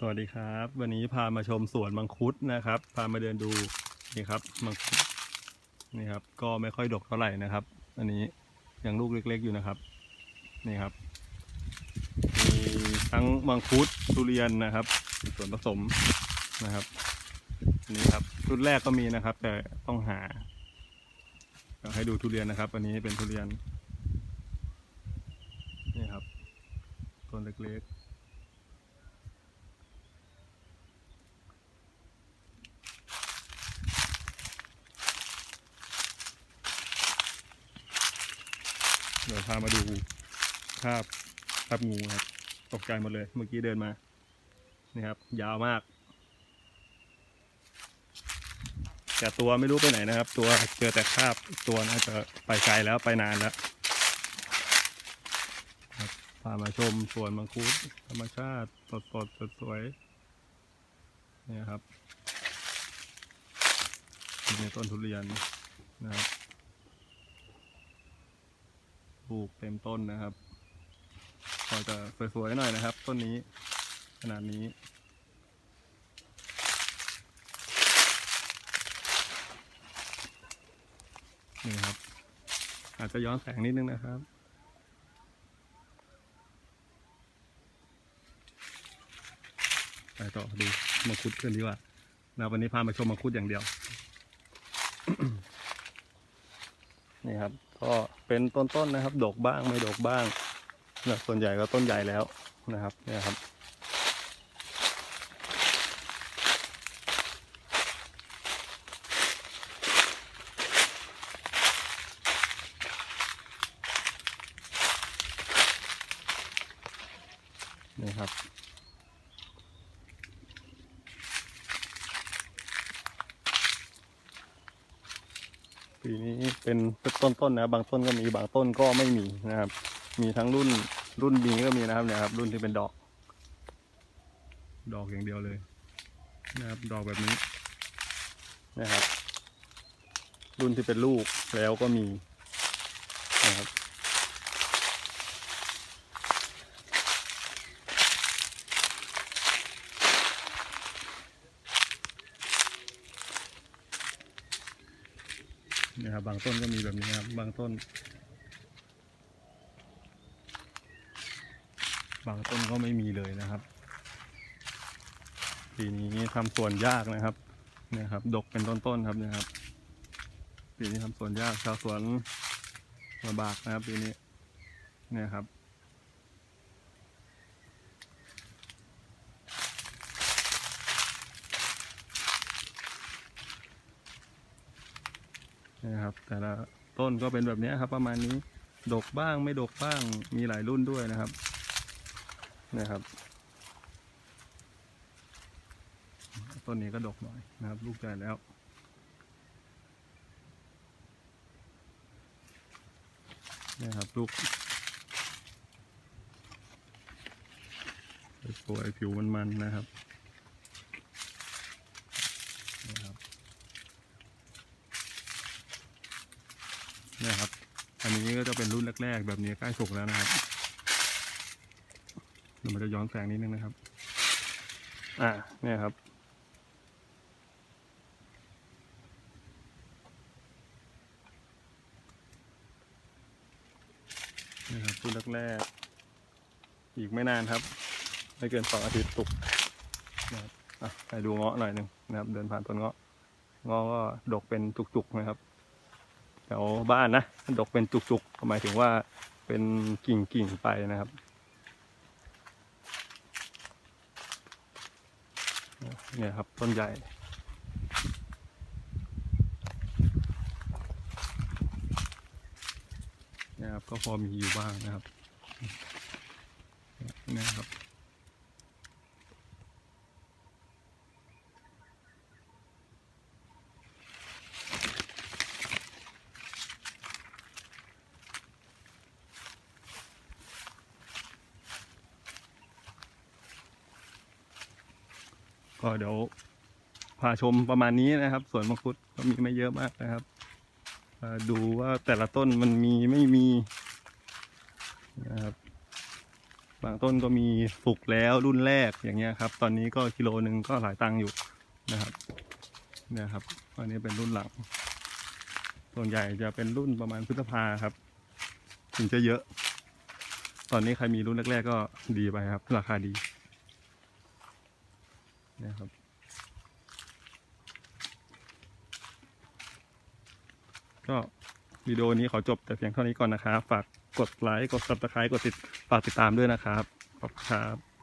สวัสดีครับ วันนี้พามาชมสวนมังคุดนะครับ พามาเดินดูนี่ครับมังคุดนี่ครับ ก็ไม่ค่อยดกเท่าไหร่นะครับ อันนี้ยังลูกเล็ก ๆอยู่นะครับ นี่ครับมีทั้งมังคุดทุเรียนนะครับส่วนผสมนะครับนนี้ครับชุดแรกก็มีนะครับ แต่ต้องหาเดี๋ยวให้ดูทุเรียนนะครับ อันนี้เป็นทุเรียนนี่ครับต้นเล็กๆ ดี๋ยวพามาดูภาพภาพงูครับ ตกใจหมดเลยเมื่อกี้เดินมานี่ครับ ยาวมาก แต่ตัวไม่รู้ไปไหนนะครับ ตัวเจอแต่คราบตัวน่าจะไปไกลแล้วไปนานแล้วพามาชมสวนมังคุดธรรมชาติสดสดสดสวยๆนี่ครับนี่ต้นทุเรียนนะครับ ปลูกเต็มต้นนะครับก็จะสวยๆหน่อยนะครับ ต้นนี้ขนาดนี้ นี่ครับ อาจจะย้อนแสงนิดนึงนะครับไปต่อดูมังคุดกันดีกว่านะวันนี้พามาชมมังคุดอย่างเดียว นี่ครับ ก็เป็นต้นๆนะครับ ดกบ้างไม่ดกบ้างนะส่วนใหญ่ก็ต้นใหญ่แล้วนะครับเนี่ยครับ นี่ครับ ปีนี้เป็นต้นๆนะบางต้นก็มีบางต้นก็ไม่มีนะครับ มีทั้งรุ่นรุ่นมีก็มีนะครับเนี่ยครับ รุ่นที่เป็นดอก ดอกอย่างเดียวเลยนะครับ ดอกแบบนี้นะครับ รุ่นที่เป็นลูกแล้วก็มีนะครับ นะครับบางต้นก็มีแบบนี้ครับบางต้น บางต้นก็ไม่มีเลยนะครับปีนี้ทำสวนยากนะครับเนี่ยครับ ดกเป็นต้นๆครับเนี่ยครับปีนี้ทำสวนยากชาวสวนลำบากนะครับปีนี้เนี่ยครับ นะครับ แต่ละต้นก็เป็นแบบนี้ครับ ประมาณนี้ดกบ้างไม่ดกบ้างมีหลายรุ่นด้วยนะครับนะครับ ต้นนี้ก็ดกหน่อยนะครับ ลูกใหญ่แล้วนี่ครับลูกสวยผิวมันๆนนะครับ เนี่ยครับ อันนี้ก็จะเป็นรุ่นแรกๆ แบบนี้ใกล้สุกแล้วนะครับเดี๋ยวมันจะย้อนแสงนิดนึงนะครับ อ่าเนี่ยครับ นี่ครับรุ่นแรกๆ อีกไม่นานครับ ไม่เกินสองอาทิตย์สุกนะครับอะไปดูเงาะหน่อยหนึ่งนะครับ เดินผ่านต้นเงาะเงาะก็ดกเป็นจุกๆนะครับ แถวบ้านนะดกเป็นจุกๆหมายถึงว่าเป็นกิ่งกิ่งๆไปนะครับเนี่ยครับต้นใหญ่เนี่ยครับก็พอมีอยู่บ้างนะครับเนี่ยครับ ก็เดี๋ยวพาชมประมาณนี้นะครับ สวนมังคุดก็มีไม่เยอะมากนะครับดูว่าแต่ละต้นมันมีไม่มีนะครับบางต้นก็มีสุกแล้วรุ่นแรกอย่างเงี้ยครับ ตอนนี้ก็กิโลหนึ่งก็หลายตังค์อยู่นะครับเนี่ยครับอันนี้เป็นรุ่นหลัง ส่วนใหญ่จะเป็นรุ่นประมาณพฤษภาครับ ถึงจะเยอะ ตอนนี้ใครมีรุ่นแรก ๆ ก็ดีไปครับ ราคาดี นะครับ ก็วิดีโอนี้ขอจบแต่เพียงเท่านี้ก่อนนะครับ ฝากกดไลค์ กด subscribe กดติดฝากติดตามด้วยนะครับ ขอบคุณครับ